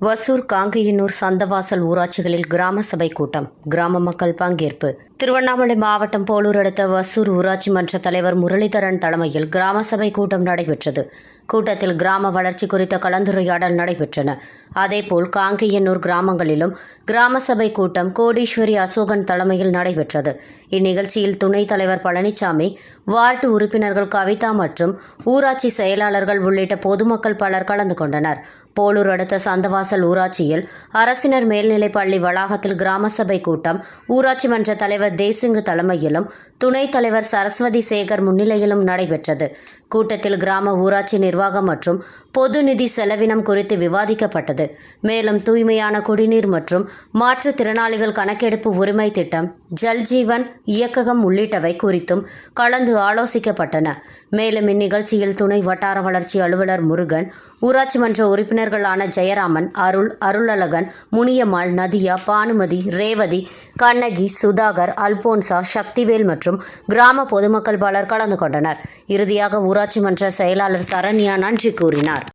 வசூர் காங்கையனூர் சந்தவாசல் ஊராட்சிகளில் கிராம சபை கூட்டம். கிராம மக்கள் பங்கேற்பு. திருவண்ணாமலை மாவட்டம் போலூர் அடுத்த வசூர் ஊராட்சி மன்ற தலைவர் முரளிதரன் தலைமையில் கிராம சபை கூட்டம் நடைபெற்றது. கூட்டத்தில் கிராம வளர்ச்சி குறித்த கலந்துரையாடல் நடைபெற்றன. அதேபோல் காங்கையனூர் கிராமங்களிலும் கிராம சபை கூட்டம் கோடீஸ்வரி அசோகன் தலைமையில் நடைபெற்றது. இந்நிகழ்ச்சியில் துணைத் தலைவர் பழனிசாமி வார்டு உறுப்பினர்கள் கவிதா மற்றும் ஊராட்சி செயலாளர்கள் உள்ளிட்ட பொதுமக்கள் பலர் கலந்து கொண்டனர். போலூர் அடுத்த சந்தவாசல் ஊராட்சியில் அரசினர் மேல்நிலைப் பள்ளி வளாகத்தில் கிராம சபை கூட்டம் ஊராட்சி மன்ற தலைவர் தேசிங்கு தலைமையிலும் துணைத் தலைவர் சரஸ்வதி சேகர் முன்னிலையிலும் நடைபெற்றது. கூட்டத்தில் கிராம ஊராட்சி நிர்வாகம் மற்றும் பொது நிதி செலவினம் குறித்து விவாதிக்கப்பட்டது. மேலும் தூய்மையான குடிநீர் மற்றும் மாற்றுத்திறனாளிகள் கணக்கெடுப்பு உரிமை திட்டம் ஜல்ஜீவன் இயக்ககம் உள்ளிட்டவை குறித்தும் கலந்து ஆலோசிக்கப்பட்டன. மேலும் இந்நிகழ்ச்சியில் துணை வட்டார வளர்ச்சி அலுவலர் முருகன் ஊராட்சி மன்ற உறுப்பினர்களான ஜெயராமன் அருள் அருளழகன் முனியம்மாள் நதியா பானுமதி ரேவதி கண்ணகி சுதாகர் அல்போன்சா சக்திவேல் மற்றும் கிராம பொதுமக்கள் பலர் கலந்து கொண்டனர். இறுதியாக ஊராட்சி மன்ற செயலாளர் சரண்யா நன்றி கூறினார்.